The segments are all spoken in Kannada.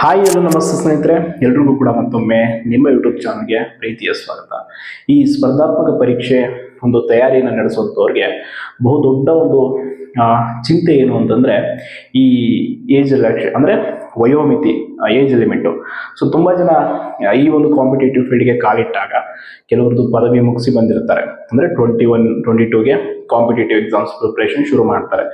ಹಾಯ್ ಎಲ್ಲ ನಮಸ್ತೆ ಸ್ನೇಹಿತರೆ. ಎಲ್ರಿಗೂ ಕೂಡ ಮತ್ತೊಮ್ಮೆ ನಿಮ್ಮ ಯೂಟ್ಯೂಬ್ ಚಾನಲ್ಗೆ ಪ್ರೀತಿಯ ಸ್ವಾಗತ. ಈ ಸ್ಪರ್ಧಾತ್ಮಕ ಪರೀಕ್ಷೆ ಒಂದು ತಯಾರಿಯನ್ನು ನಡೆಸುವಂಥವ್ರಿಗೆ ಬಹುದೊಡ್ಡ ಒಂದು ಚಿಂತೆ ಏನು ಅಂತಂದರೆ ಈ ಏಜ್ ರಿಲ್ಯಾಕ್ಷನ್ ಅಂದರೆ ವಯೋಮಿತಿ ಏಜ್ ಲಿಮಿಟು ಸೊ ತುಂಬ ಜನ ಈ ಒಂದು ಕಾಂಪಿಟೇಟಿವ್ ಫೀಲ್ಡ್ಗೆ ಕಾಲಿಟ್ಟಾಗ ಕೆಲವ್ರದ್ದು ಪದವಿ ಮುಗಿಸಿ ಬಂದಿರ್ತಾರೆ. ಅಂದರೆ ಟ್ವೆಂಟಿ ಒನ್ ಟ್ವೆಂಟಿ ಟೂಗೆ ಕಾಂಪಿಟೇಟಿವ್ ಎಕ್ಸಾಮ್ಸ್ ಪ್ರಿಪ್ರೇಷನ್ ಶುರು ಮಾಡ್ತಾರೆ.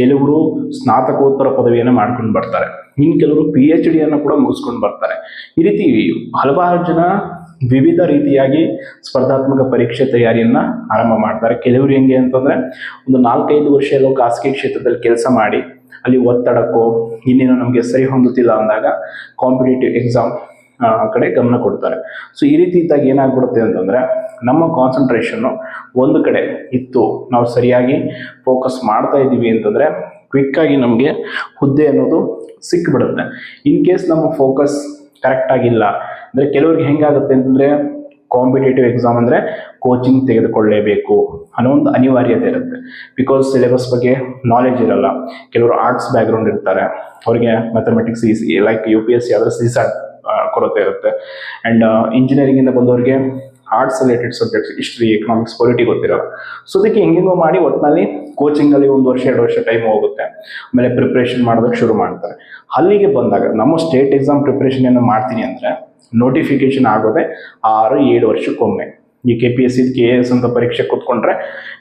ಕೆಲವರು ಸ್ನಾತಕೋತ್ತರ ಪದವಿಯನ್ನು ಮಾಡ್ಕೊಂಡು ಬರ್ತಾರೆ. ಇನ್ನು ಕೆಲವರು ಪಿ ಎಚ್ ಡಿಯನ್ನು ಕೂಡ ಮುಗಿಸ್ಕೊಂಡು ಬರ್ತಾರೆ. ಈ ರೀತಿ ಹಲವಾರು ಜನ ವಿವಿಧ ರೀತಿಯಾಗಿ ಸ್ಪರ್ಧಾತ್ಮಕ ಪರೀಕ್ಷೆ ತಯಾರಿಯನ್ನ ಆರಂಭ ಮಾಡ್ತಾರೆ. ಕೆಲವರು ಹೆಂಗೆ ಅಂತಂದ್ರೆ ಒಂದು ನಾಲ್ಕೈದು ವರ್ಷ ಎಲ್ಲೋ ಖಾಸಗಿ ಕ್ಷೇತ್ರದಲ್ಲಿ ಕೆಲಸ ಮಾಡಿ, ಅಲ್ಲಿ ಒತ್ತಡಕ್ಕೋ, ಇನ್ನೇನೋ ನಮಗೆ ಸರಿ ಹೊಂದುತ್ತಿಲ್ಲ ಅಂದಾಗ ಕಾಂಪಿಟೇಟಿವ್ ಎಕ್ಸಾಮ್ ಕಡೆ ಗಮನ ಕೊಡ್ತಾರೆ. ಸೊ ಈ ರೀತಿ ಇದ್ದಾಗ ಏನಾಗ್ಬಿಡುತ್ತೆ ಅಂತಂದ್ರೆ ನಮ್ಮ ಕಾನ್ಸಂಟ್ರೇಷನ್ನು ಒಂದು ಕಡೆ ಇತ್ತು. ನಾವು ಸರಿಯಾಗಿ ಫೋಕಸ್ ಮಾಡ್ತಾ ಇದ್ದೀವಿ ಅಂತಂದ್ರೆ ಕ್ವಿಕ್ ಆಗಿ ನಮಗೆ ಹುದ್ದೆ ಅನ್ನೋದು ಸಿಕ್ಬಿಡುತ್ತೆ. ಇನ್ ಕೇಸ್ ನಮ್ಮ ಫೋಕಸ್ ಕರೆಕ್ಟ್ ಆಗಿಲ್ಲ, ಅಂದರೆ ಕೆಲವ್ರಿಗೆ ಹೆಂಗಾಗುತ್ತೆ ಅಂತಂದರೆ ಕಾಂಪಿಟೇಟಿವ್ ಎಕ್ಸಾಮ್ ಅಂದರೆ ಕೋಚಿಂಗ್ ತೆಗೆದುಕೊಳ್ಳೇಬೇಕು ಅನ್ನೋ ಒಂದು ಅನಿವಾರ್ಯತೆ ಇರುತ್ತೆ. ಬಿಕಾಸ್ ಸಿಲೆಬಸ್ ಬಗ್ಗೆ ನಾಲೆಜ್ ಇರಲ್ಲ. ಕೆಲವರು ಆರ್ಟ್ಸ್ ಬ್ಯಾಕ್ಗ್ರೌಂಡ್ ಇರ್ತಾರೆ. ಅವರಿಗೆ mathematics easy like U P S C ಆದರೆ ಸಿ ಸ್ಯಾಟ್ ಕೊರತೆ ಇರುತ್ತೆ. ಆ್ಯಂಡ್ ಇಂಜಿನಿಯರಿಂಗಿಂದ ಬಂದವರಿಗೆ arts related subjects history economics polity ಗೊತ್ತಿರಲ್ಲ. ಸೊ ಅದಕ್ಕೆ ಹೆಂಗೆಂಗೋ ಮಾಡಿ ಒಟ್ಟಿನಲ್ಲಿ ಕೋಚಿಂಗಲ್ಲಿ ಒಂದು ವರ್ಷ, ಎರಡು ವರ್ಷ ಟೈಮ್ ಹೋಗುತ್ತೆ. ಆಮೇಲೆ ಪ್ರಿಪ್ರೇಷನ್ ಮಾಡೋದಕ್ಕೆ ಶುರು ಮಾಡ್ತಾರೆ. ಅಲ್ಲಿಗೆ ಬಂದಾಗ, ನಮ್ಮ ಸ್ಟೇಟ್ ಎಕ್ಸಾಮ್ ಪ್ರಿಪ್ರೇಷನ್ ಏನು ಮಾಡ್ತೀನಿ ಅಂದರೆ ನೋಟಿಫಿಕೇಶನ್ ಆಗೋದೆ ಆರು, ಏಳು ವರ್ಷಕ್ಕೊಮ್ಮೆ. ಈ K P S C K S ಅಂತ ಪರೀಕ್ಷೆ ಕೂತ್ಕೊಂಡ್ರೆ,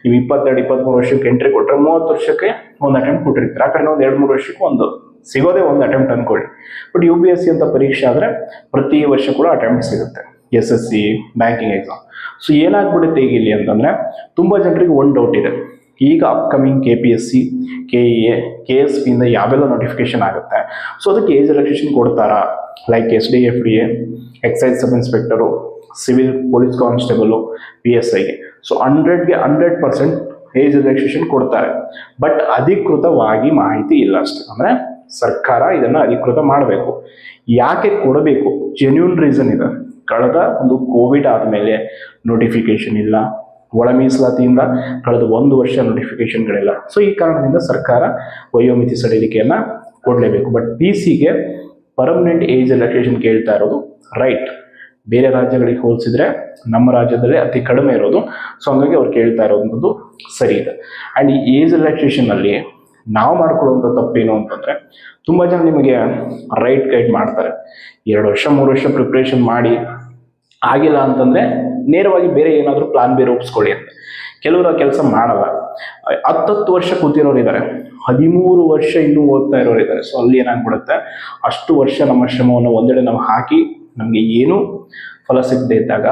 ನೀವು ಇಪ್ಪತ್ತೆರಡು ಇಪ್ಪತ್ತ್ಮೂರು ವರ್ಷಕ್ಕೆ ಎಂಟ್ರಿ ಕೊಟ್ಟರೆ ಮೂವತ್ತು ವರ್ಷಕ್ಕೆ ಒಂದು ಅಟೆಂಪ್ಟ್ ಕೊಟ್ಟಿರ್ತೀರ. ಆ ಕಡೆ ಒಂದು ಎರಡು, ಮೂರು ವರ್ಷಕ್ಕೆ ಒಂದು ಸಿಗೋದೇ ಒಂದು ಅಟೆಂಪ್ಟ್ ಅನ್ಕೊಳ್ಳಿ. But U P S C ಅಂತ ಪರೀಕ್ಷೆ ಆದರೆ, ಪ್ರತಿ ವರ್ಷ ಕೂಡ ಅಟೆಂಪ್ಟ್ ಸಿಗುತ್ತೆ. S S C banking exam so ಏನಾಗ್ಬಿಡುತ್ತೆ ಈಗ ಇಲ್ಲಿ ಅಂತಂದರೆ, ತುಂಬ ಜನರಿಗೆ ಒಂದು ಡೌಟ್ ಇದೆ. ಈಗ upcoming K P S C K E A K S ಪಿಯಿಂದ ಯಾವೆಲ್ಲ ನೋಟಿಫಿಕೇಶನ್ ಆಗುತ್ತೆ? ಸೊ ಅದಕ್ಕೆ ಏಜ್ ರಿಲ್ಯಾಕ್ಸೇಷನ್ ಕೊಡ್ತಾರಾ like S D F D A excise sub inspector civil police constable P S ಐಗೆ so ಹಂಡ್ರೆಡ್ಗೆ ಹಂಡ್ರೆಡ್ ಪರ್ಸೆಂಟ್ ಏಜ್ ರಿಲ್ಯಾಕ್ಸೇಷನ್ ಕೊಡ್ತಾರೆ. ಬಟ್ ಅಧಿಕೃತವಾಗಿ ಮಾಹಿತಿ ಇಲ್ಲ ಅಷ್ಟೇ. ಅಂದರೆ ಸರ್ಕಾರ ಇದನ್ನು ಅಧಿಕೃತ ಮಾಡಬೇಕು. ಯಾಕೆ ಕೊಡಬೇಕು? ಜೆನ್ಯೂನ್ ರೀಸನ್ ಇದೆ. ಕಳೆದ ಒಂದು ಕೋವಿಡ್ ಆದಮೇಲೆ ನೋಟಿಫಿಕೇಶನ್ ಇಲ್ಲ. ಒಳ ಮೀಸಲಾತಿಯಿಂದ ಕಳೆದ ಒಂದು ವರ್ಷ ನೋಟಿಫಿಕೇಶನ್ಗಳಿಲ್ಲ ಸೊ ಈ ಕಾರಣದಿಂದ ಸರ್ಕಾರ ವಯೋಮಿತಿ ಸಡಿಲಿಕೆಯನ್ನ ಕೊಡಲೇಬೇಕು. ಬಟ್ ಪಿ ಸಿಗೆ ಪರ್ಮನೆಂಟ್ ಏಜ್ ರಿಲ್ಯಾಕ್ಸೇಷನ್ ಕೇಳ್ತಾ ಇರೋದು ರೈಟ್ ಬೇರೆ ರಾಜ್ಯಗಳಿಗೆ ಹೋಲಿಸಿದ್ರೆ ನಮ್ಮ ರಾಜ್ಯದಲ್ಲಿ ಅತಿ ಕಡಿಮೆ ಇರೋದು. ಸೊ ಹಂಗಾಗಿ ಅವ್ರು ಕೇಳ್ತಾ ಇರೋವಂಥದ್ದು ಸರಿ ಇದೆ. ಆ್ಯಂಡ್ ಈ ಏಜ್ ರಿಲ್ಯಾಕ್ಸೇಷನಲ್ಲಿ ನಾವು ಮಾಡ್ಕೊಳ್ಳುವಂಥ ತಪ್ಪೇನು ಅಂತಂದರೆ ತುಂಬ ಜನ ನಿಮಗೆ ರೈಟ್ ಗೈಡ್ ಮಾಡ್ತಾರೆ. ಎರಡು ವರ್ಷ, ಮೂರು ವರ್ಷ ಪ್ರಿಪ್ರೇಷನ್ ಮಾಡಿ ಆಗಿಲ್ಲ ಅಂತಂದರೆ ನೇರವಾಗಿ ಬೇರೆ ಏನಾದರೂ ಪ್ಲಾನ್ ಬೇರೆ ರೂಪಿಸ್ಕೊಳ್ಳಿ ಅಂತ. ಕೆಲವರು ಆ ಕೆಲಸ ಮಾಡಲ್ಲ. ಹತ್ತತ್ತು ವರ್ಷ ಕೂತಿರೋರು ಇದ್ದಾರೆ ಹದಿಮೂರು ವರ್ಷ ಇನ್ನೂ ಓದ್ತಾ ಇರೋರು ಇದ್ದಾರೆ ಸೊ ಅಲ್ಲಿ ಏನಾಗ್ಬಿಡುತ್ತೆ? ಅಷ್ಟು ವರ್ಷ ನಮ್ಮ ಶ್ರಮವನ್ನು ಒಂದೆಡೆ ನಾವು ಹಾಕಿ ನಮಗೆ ಏನು ಫಲ ಸಿಗದೆ ಇದ್ದಾಗ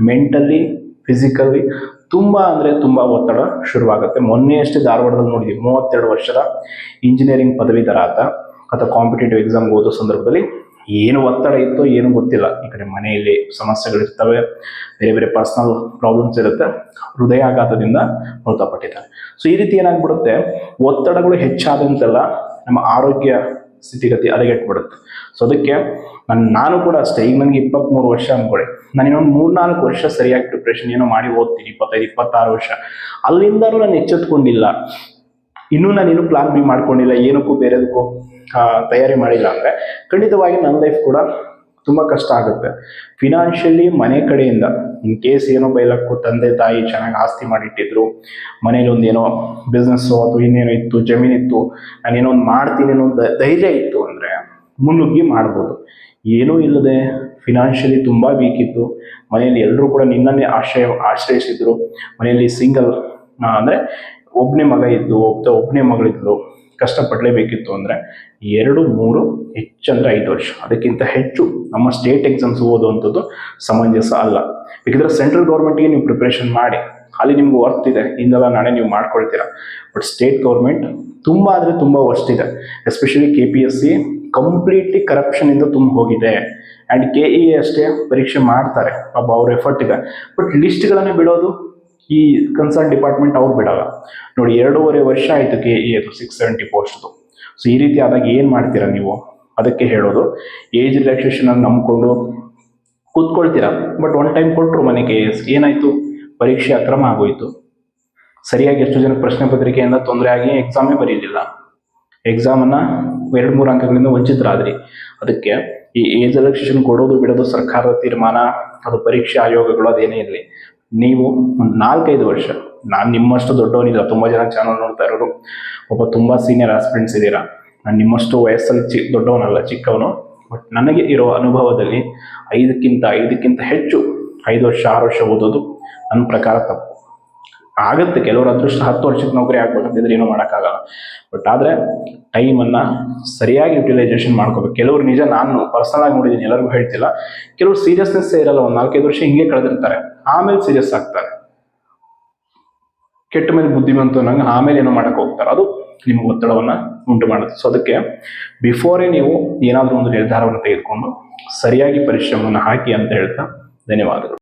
ಮೆಂಟಲಿ ಫಿಸಿಕಲಿ ತುಂಬ ಅಂದರೆ ತುಂಬ ಒತ್ತಡ ಶುರುವಾಗುತ್ತೆ. ಮೊನ್ನೆಯಷ್ಟೇ ಧಾರವಾಡದಲ್ಲಿ ನೋಡಿದ್ವಿ. ಮೂವತ್ತೆರಡು ವರ್ಷದ ಇಂಜಿನಿಯರಿಂಗ್ ಪದವೀಧರ ಆತ. ಅಥವಾ ಕಾಂಪಿಟೇಟಿವ್ ಎಕ್ಸಾಮ್ಗೆ ಓದೋ ಸಂದರ್ಭದಲ್ಲಿ ಏನು ಒತ್ತಡ ಇತ್ತೋ ಏನು ಗೊತ್ತಿಲ್ಲ. ಈ ಕಡೆ ಮನೆಯಲ್ಲಿ ಸಮಸ್ಯೆಗಳಿರ್ತವೆ, ಬೇರೆ ಬೇರೆ ಪರ್ಸನಲ್ ಪ್ರಾಬ್ಲಮ್ಸ್ ಇರುತ್ತೆ, ಹೃದಯಾಘಾತದಿಂದ ಮೃತಪಟ್ಟಿದ್ದಾರೆ. ಸೊ ಈ ರೀತಿ ಏನಾಗ್ಬಿಡುತ್ತೆ? ಒತ್ತಡಗಳು ಹೆಚ್ಚಾದಂತೆಲ್ಲ ನಮ್ಮ ಆರೋಗ್ಯ ಸ್ಥಿತಿಗತಿ ಹದಗೆಟ್ಬಿಡುತ್ತೆ. ಸೊ ಅದಕ್ಕೆ ನಾನು ನಾನು ಕೂಡ ಅಷ್ಟೇ, ಈಗ ನನಗೆ ಇಪ್ಪತ್ತ್ಮೂರು ವರ್ಷ ಅಂದ್ಕೊಳ್ಳಿ ನಾನು ಇನ್ನೊಂದು ಮೂರ್ನಾಲ್ಕು ವರ್ಷ ಸರಿಯಾಗಿ ಪ್ರಿಪ್ರೇಷನ್ ಏನೋ ಮಾಡಿ ಓದ್ತೀನಿ, ಇಪ್ಪತ್ತೈದು, ಇಪ್ಪತ್ತಾರು ವರ್ಷ. ಅಲ್ಲಿಂದಲೂ ನಾನು ಎಚ್ಚೆತ್ಕೊಂಡಿಲ್ಲ. ಇನ್ನೂ ನಾನು ಇನ್ನೂ ಪ್ಲಾನ್ ಬಿ ಮಾಡ್ಕೊಂಡಿಲ್ಲ, ಏನಕ್ಕೂ ಬೇರೆದಕ್ಕೂ. ತಯಾರಿ ಮಾಡಿಲ್ಲ ಅಂದರೆ ಖಂಡಿತವಾಗಿ ನನ್ನ ಲೈಫ್ ಕೂಡ ತುಂಬ ಕಷ್ಟ ಆಗುತ್ತೆ. ಫಿನಾನ್ಷಿಯಲಿ ಮನೆ ಕಡೆಯಿಂದ ಇನ್ ಕೇಸ್ ಏನೋ ಬೈಲಕ್ಕೂ ತಂದೆ ತಾಯಿ ಚೆನ್ನಾಗಿ ಆಸ್ತಿ ಮಾಡಿಟ್ಟಿದ್ರು, ಮನೇಲಿ ಒಂದೇನೋ ಬಿಸ್ನೆಸ್ಸು ಅಥವಾ ಇನ್ನೇನೋ ಇತ್ತು ಜಮೀನಿತ್ತು ಏನೋ ಒಂದು ಮಾಡ್ತೀನಿ ಅನ್ನೋ ಒಂದು ಧೈರ್ಯ ಇತ್ತು ಅಂದರೆ ಮುನ್ನುಗ್ಗಿ ಮಾಡ್ಬೋದು. ಏನೂ ಇಲ್ಲದೆ ಫಿನಾನ್ಷಿಯಲಿ ತುಂಬ ವೀಕ್ ಇತ್ತು. ಮನೆಯಲ್ಲಿ ಎಲ್ಲರೂ ಕೂಡ ನಿನ್ನನ್ನೇ ಆಶ್ರಯ, ಆಶ್ರಯಿಸಿದ್ರು. ಮನೆಯಲ್ಲಿ ಸಿಂಗಲ್ ಅಂದರೆ ಒಬ್ಬನೇ ಮಗ ಇದ್ದು ಒಬ್ಬ ಒಬ್ಬನೇ ಮಗಳಿದ್ಲು. ಕಷ್ಟಪಡಲೇಬೇಕಿತ್ತು ಅಂದರೆ ಎರಡು, ಮೂರು ಹೆಚ್ಚಂದರೆ ಐದು ವರ್ಷ. ಅದಕ್ಕಿಂತ ಹೆಚ್ಚು ನಮ್ಮ ಸ್ಟೇಟ್ ಎಕ್ಸಾಮ್ಸ್ ಓದುವಂಥದ್ದು ಸಮಂಜಸ ಅಲ್ಲ. ಬೇಕಿದ್ರೆ ಸೆಂಟ್ರಲ್ ಗೌರ್ಮೆಂಟ್ಗೆ ನೀವು ಪ್ರಿಪ್ರೇಷನ್ ಮಾಡಿ. ಅಲ್ಲಿ ನಿಮ್ಗೆ ವರ್ತ್ ಇದೆ. ಹಿಂದೆಲ್ಲ ನಾಳೆ ನೀವು ಮಾಡ್ಕೊಳ್ತೀರಾ. ಬಟ್ ಸ್ಟೇಟ್ ಗೌರ್ಮೆಂಟ್ ತುಂಬ ಅಂದರೆ ತುಂಬ ವರ್ಸ್ಟ್ ಇದೆ especially K P S C completely ಕರಪ್ಷನಿಂದ ತುಂಬ ಹೋಗಿದೆ. ಆ್ಯಂಡ್ ಕೆ ಇ ಅಷ್ಟೇ ಪರೀಕ್ಷೆ ಮಾಡ್ತಾರೆ. ಪಾಪ ಅವ್ರ ಎಫರ್ಟ್ ಇದೆ. ಬಟ್ ಲಿಸ್ಟ್ಗಳನ್ನೇ ಬಿಡೋದು ಈ ಕನ್ಸರ್ನ್ ಡಿಪಾರ್ಟ್ಮೆಂಟ್ ಅವ್ರು ಬಿಡಲ್ಲ. ನೋಡಿ, ಎರಡೂವರೆ ವರ್ಷ ಆಯಿತು ಕೆ ಎ ಅದು ಸಿಕ್ಸ್ ಸೆವೆಂಟಿ ಪೋಸ್ಟ್ದು ಸೊ ಈ ರೀತಿ ಆದಾಗ ಏನು ಮಾಡ್ತೀರಾ ನೀವು? ಅದಕ್ಕೆ ಹೇಳೋದು ಏಜ್ ರಿಲ್ಯಾಕ್ಸೇಷನ್ ಅನ್ನು ನಂಬ್ಕೊಂಡು ಕೂತ್ಕೊಳ್ತೀರಾ? ಬಟ್ ಒನ್ ಟೈಮ್ ಕೊಟ್ಟರು ಮನೆಗೆ ಏನಾಯಿತು? ಪರೀಕ್ಷೆ ಅಕ್ರಮ ಆಗೋಯಿತು. ಸರಿಯಾಗಿ ಎಷ್ಟು ಜನ ಪ್ರಶ್ನೆ ಪತ್ರಿಕೆಯಿಂದ ತೊಂದರೆ ಆಗಿ ಎಕ್ಸಾಮೇ ಬರೀಲಿಲ್ಲ. ಎಕ್ಸಾಮನ್ನು ಎರಡು, ಮೂರು ಅಂಕಗಳಿಂದ ವಂಚಿತರಾದ್ರಿ. ಅದಕ್ಕೆ ಈ ಏಜ್ ರಿಲ್ಯಾಕ್ಸೇಷನ್ ಕೊಡೋದು, ಬಿಡೋದು ಸರ್ಕಾರದ ತೀರ್ಮಾನ, ಅದು ಪರೀಕ್ಷೆ ಆಯೋಗಗಳು ಅದೇನೇ ಇರಲಿ. ನೀವು ಒಂದು ನಾಲ್ಕೈದು ವರ್ಷ, ನಾನು ನಿಮ್ಮಷ್ಟು ದೊಡ್ಡವನಿಲ್ಲ, ತುಂಬ ಜನ ಚಾನಲ್ ನೋಡ್ತಾ ಇರೋರು, ಒಬ್ಬ ತುಂಬ ಸೀನಿಯರ್ ಆಸ್ಪಿರೆಂಟ್ಸ್ ಇದ್ದೀರಾ? ನಾನು ನಿಮ್ಮಷ್ಟು ವಯಸ್ಸಲ್ಲಿ ಚಿ, ದೊಡ್ಡವನಲ್ಲ, ಚಿಕ್ಕವನು ಬಟ್ ನನಗೆ ಇರೋ ಅನುಭವದಲ್ಲಿ ಐದಕ್ಕಿಂತ ಐದಕ್ಕಿಂತ ಹೆಚ್ಚು, ಐದು ವರ್ಷ, ಆರು ವರ್ಷ ಓದೋದು ನನ್ನ ಪ್ರಕಾರ ತಪ್ಪು. ಆಗತ್ತೆ. ಕೆಲವರು ಅದೃಷ್ಟ ಹತ್ತು ವರ್ಷಕ್ಕೆ ನೌಕರಿ ಆಗ್ಬೇಕಂತಿದ್ರೆ ಏನೂ ಮಾಡೋಕ್ಕಾಗಲ್ಲ. ಬಟ್ ಆದರೆ ಟೈಮನ್ನು ಸರಿಯಾಗಿ ಯುಟಿಲೈಸೇಷನ್ ಮಾಡ್ಕೋಬೇಕು. ಕೆಲವರು ನಿಜ ನಾನು ಪರ್ಸನಲ್ ಆಗಿ ನೋಡಿದ್ದೀನಿ, ಎಲ್ಲರಿಗೂ ಹೇಳ್ತಿಲ್ಲ. ಕೆಲವರು ಸೀರಿಯಸ್ನೆಸ್ ಇರಲ್ಲ, ಒಂದು ನಾಲ್ಕೈದು ವರ್ಷ ಹಿಂಗೆ ಕಳೆದಿರ್ತಾರೆ. ಆಮೇಲೆ ಸೀರಿಯಸ್ ಆಗ್ತಾರೆ. ಕೆಟ್ಟ ಮೇಲೆ ಬುದ್ಧಿವಂತ ನಂಗೆ ಆಮೇಲೆ ಏನೋ ಮಾಡೋಕೆ ಹೋಗ್ತಾರೆ. ಅದು ನಿಮ್ಮ ಒತ್ತಡವನ್ನು ಉಂಟು ಮಾಡುತ್ತೆ. ಸೊ ಅದಕ್ಕೆ ಬಿಫೋರೇ ನೀವು ಏನಾದರೂ ಒಂದು ನಿರ್ಧಾರವನ್ನು ತೆಗೆದುಕೊಂಡು ಸರಿಯಾಗಿ ಪರಿಶ್ರಮವನ್ನು ಹಾಕಿ ಅಂತ ಹೇಳ್ತಾ ಧನ್ಯವಾದಗಳು.